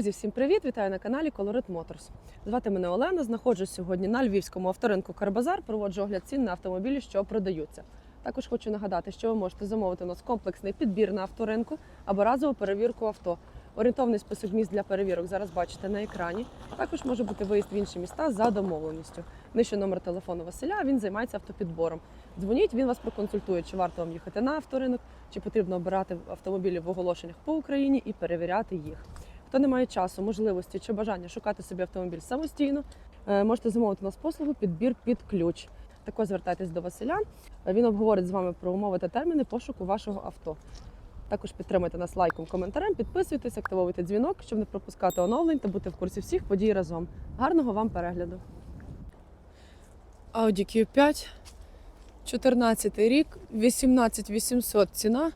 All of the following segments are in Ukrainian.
Друзі, всім привіт! Вітаю на каналі Colorit Motors. Звати мене Олена. Знаходжусь сьогодні на львівському авторинку Карбазар. Проводжу огляд цін на автомобілі, що продаються. Також хочу нагадати, що ви можете замовити у нас комплексний підбір на авторинку або разову перевірку авто. Орієнтовний список міст для перевірок зараз бачите на екрані. Також може бути виїзд в інші міста за домовленістю. Нижче номер телефону Василя. Він займається автопідбором. Дзвоніть, він вас проконсультує, чи варто вам їхати на авторинок, чи потрібно обирати автомобілі в оголошеннях по Україні і перевіряти їх. Хто не має часу, можливості чи бажання шукати собі автомобіль самостійно, е, можете замовити у нас послугу підбір під ключ. Також звертайтесь до Василя. Він обговорить з вами про умови та терміни пошуку вашого авто. Також підтримайте нас лайком, коментарем, підписуйтесь, активовуйте дзвінок, щоб не пропускати оновлень та бути в курсі всіх подій разом. Гарного вам перегляду! Audi Q5, 14 рік, 18800 ціна.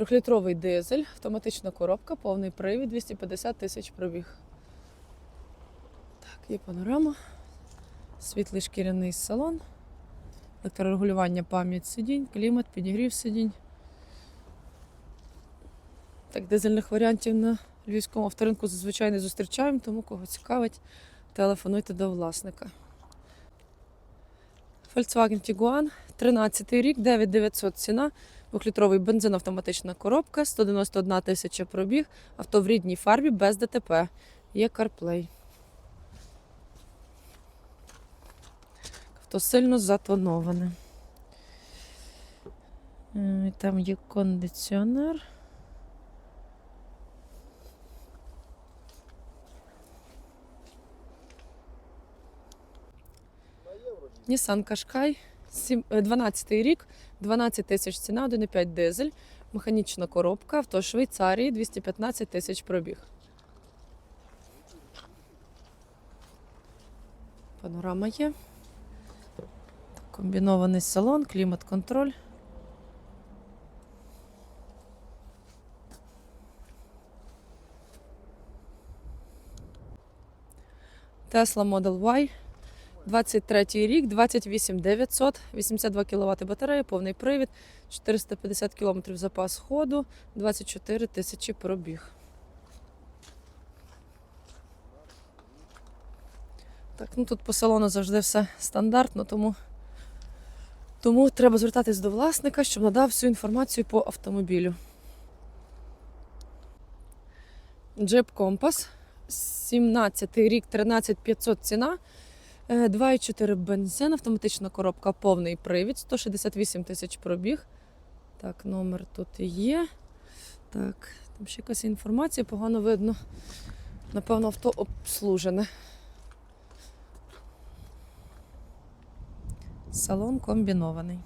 Трьохлітровий дизель, автоматична коробка, повний привід, 250 тисяч пробіг. Так, є панорама, світлий шкіряний салон, електрорегулювання пам'ять сидінь, клімат, підігрів сидінь. Так, дизельних варіантів на львівському авторинку зазвичай не зустрічаємо, тому кого цікавить, телефонуйте до власника. Volkswagen Tiguan, 13 рік, 9900 ціна. Двохлітровий бензин, автоматична коробка, 191 тисяча пробіг, авто в рідній фарбі без ДТП. Є CarPlay. Авто сильно затоноване. Там є кондиціонер. Nissan Qashqai, 12 рік, 12 тисяч ціна, 1,5 дизель, механічна коробка, авто Швейцарії, 215 тисяч пробіг. Панорама є. Комбінований салон, клімат-контроль. Tesla Model Y, 23 рік, 28 900, 82 кВт батарея, повний привід, 450 км запас ходу, 24 тисячі пробіг. Так, ну тут по салону завжди все стандартно, тому, тому треба звертатись до власника, щоб надав всю інформацію по автомобілю. Jeep Compass, 17 рік, 13 500 ціна. Е, 2,4 бензин, автоматична коробка, повний привід, 168 тисяч пробіг. Так, номер тут є. Так, там ще якась інформація, погано видно. Напевно, авто обслужене. Салон комбінований.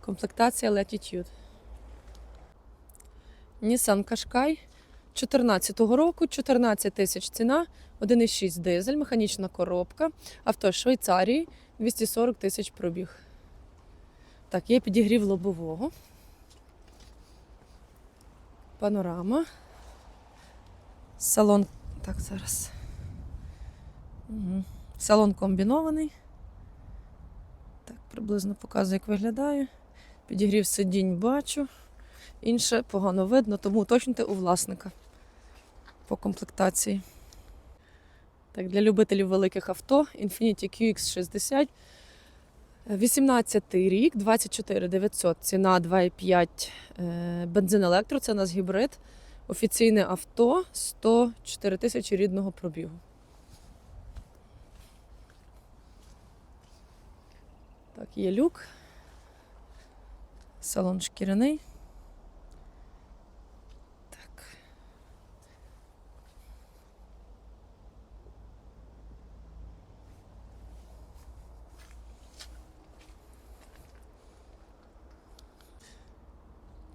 Комплектація Latitude. Nissan Qashqai 14 року, 14 тисяч ціна, 1,6 дизель, механічна коробка, авто з Швейцарії, 240 тисяч пробіг. Так, є підігрів лобового. Панорама. Салон. Так, зараз. Угу. Салон комбінований. Так, приблизно показую, як виглядає. Підігрів сидінь бачу. Інше погано видно, тому уточнюйте у власника по комплектації. Так, для любителів великих авто Infiniti QX60. 18 рік, 24 900, ціна 2,5 е, бензин електро, це у нас гібрид. Офіційне авто 104 тисячі рідного пробігу. Так, є люк. Салон шкіряний.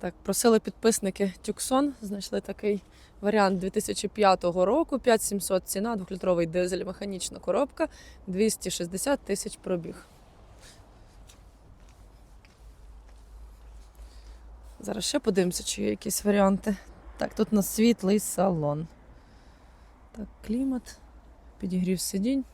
Так, просили підписники Тюксон, знайшли такий варіант 2005 року, 5700 ціна, 2-літровий дизель, механічна коробка, 260 тисяч пробіг. Зараз ще подивимося, чи є якісь варіанти. Так, тут у нас світлий салон. Так, клімат, підігрів сидінь.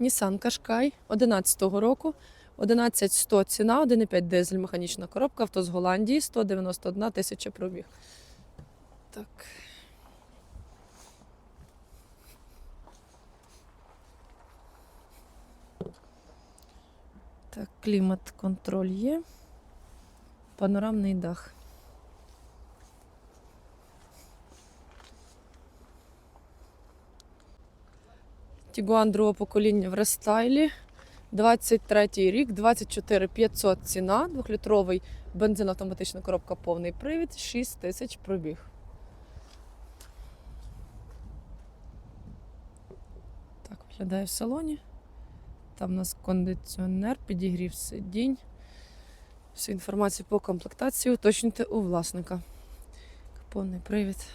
Nissan Qashqai 11-го року. 11100 ціна, 1,5 дизель, механічна коробка, авто з Голландії, 191 тисяча пробіг. Так. Так, клімат контроль є. Панорамний дах. Тігуан другого покоління в рестайлі. 23 рік, 24 500 ціна, 2-літровий бензин, автоматична коробка, повний привід, 6 тисяч пробіг. Так виглядає в салоні. Там у нас кондиціонер, підігрів сидінь. Всю інформацію по комплектації уточнюйте у власника. Повний привід.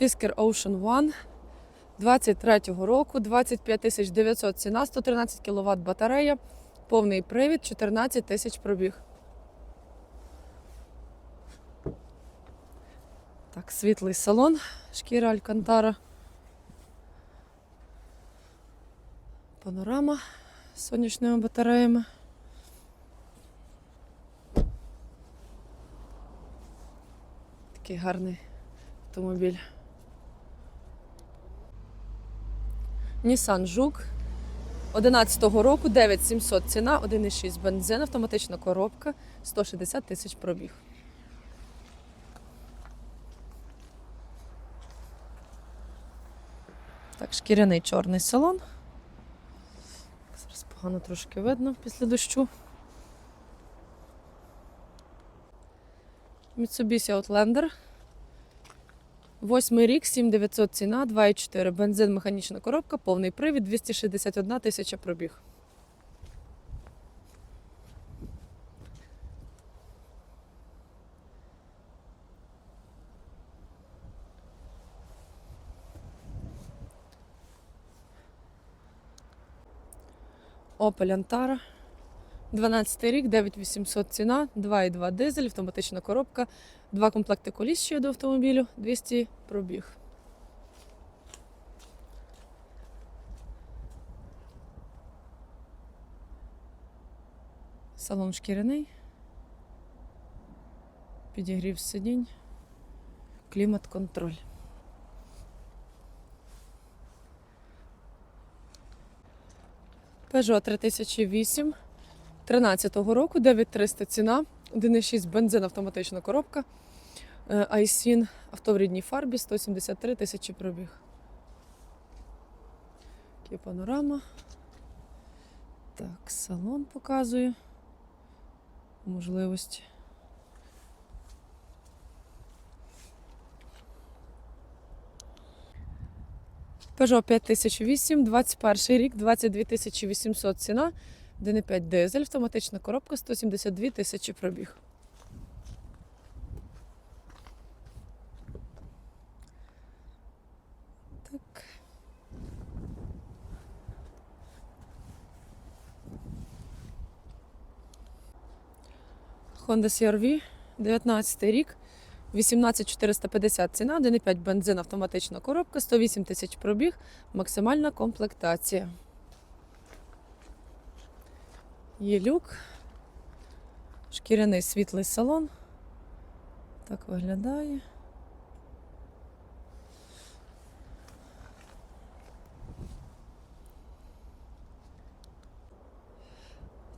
Fisker Ocean One 23-го року, 25 900 ціна, 113 кВт батарея, повний привід, 14 тисяч пробіг. Так, світлий салон, шкіра Алькантара. Панорама з сонячними батареями. Такий гарний автомобіль. Nissan Жук 11-го року, 9700 ціна, 1,6 бензин, автоматична коробка, 160 тисяч пробіг. Так, шкіряний чорний салон. Зараз погано трошки видно після дощу. Mitsubishi Outlander. Восьмий рік, 7900 ціна, 2,4 бензин, механічна коробка, повний привід, 261 тисяча пробіг. Opel Antara. 12 рік, 9800 ціна, 2,2 дизель, автоматична коробка, два комплекти коліс ще до автомобілю, 200 пробіг. Салон шкіряний. Підігрів сидінь. Клімат-контроль. Peugeot 3008 13-го року, 9300 ціна, 1,6 бензин, автоматична коробка. Е, Айсін, авто в рідній фарбі, 173 тисячі пробіг. Є панорама. Так, салон показую. Можливості. Peugeot 5008, 21 рік, 22 800 ціна. 1,5 дизель, автоматична коробка, 172 тисячі пробіг. Так. Honda CR-V, 19 рік, 18450 ціна, 1,5 бензин, автоматична коробка, 108 тисяч пробіг, максимальна комплектація. Є люк, шкіряний світлий салон. Так виглядає.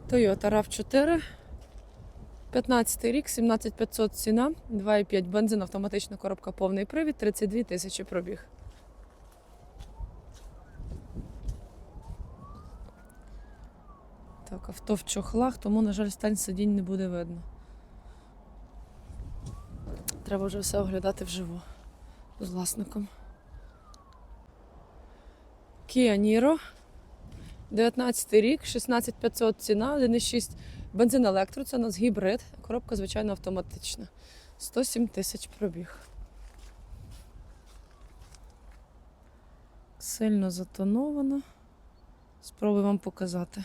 Toyota RAV4. 15 рік, 17500 ціна, 2,5 бензин, автоматична коробка, повний привід, 32 тисячі пробіг. Так, авто в чохлах, тому, на жаль, стань сидінь не буде видно. Треба вже все оглядати вживу з власником. Kia Niro. 19 рік, 16500 ціна, 1,6 бензин електро, це у нас гібрид. Коробка, звичайно, автоматична. 107 тисяч пробіг. Сильно затоновано. Спробую вам показати.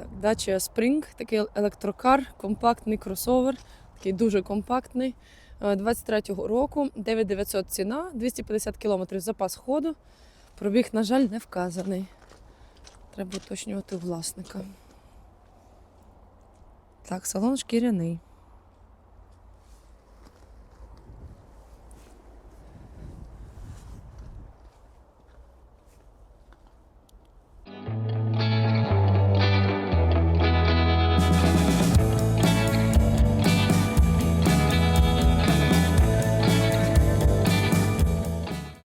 Так, Dacia Spring, такий електрокар, компактний кросовер, такий дуже компактний. е, 23-го року, 9900 ціна, 250 км запас ходу. Пробіг, на жаль, не вказаний. Треба уточнювати власника. Так, салон шкіряний.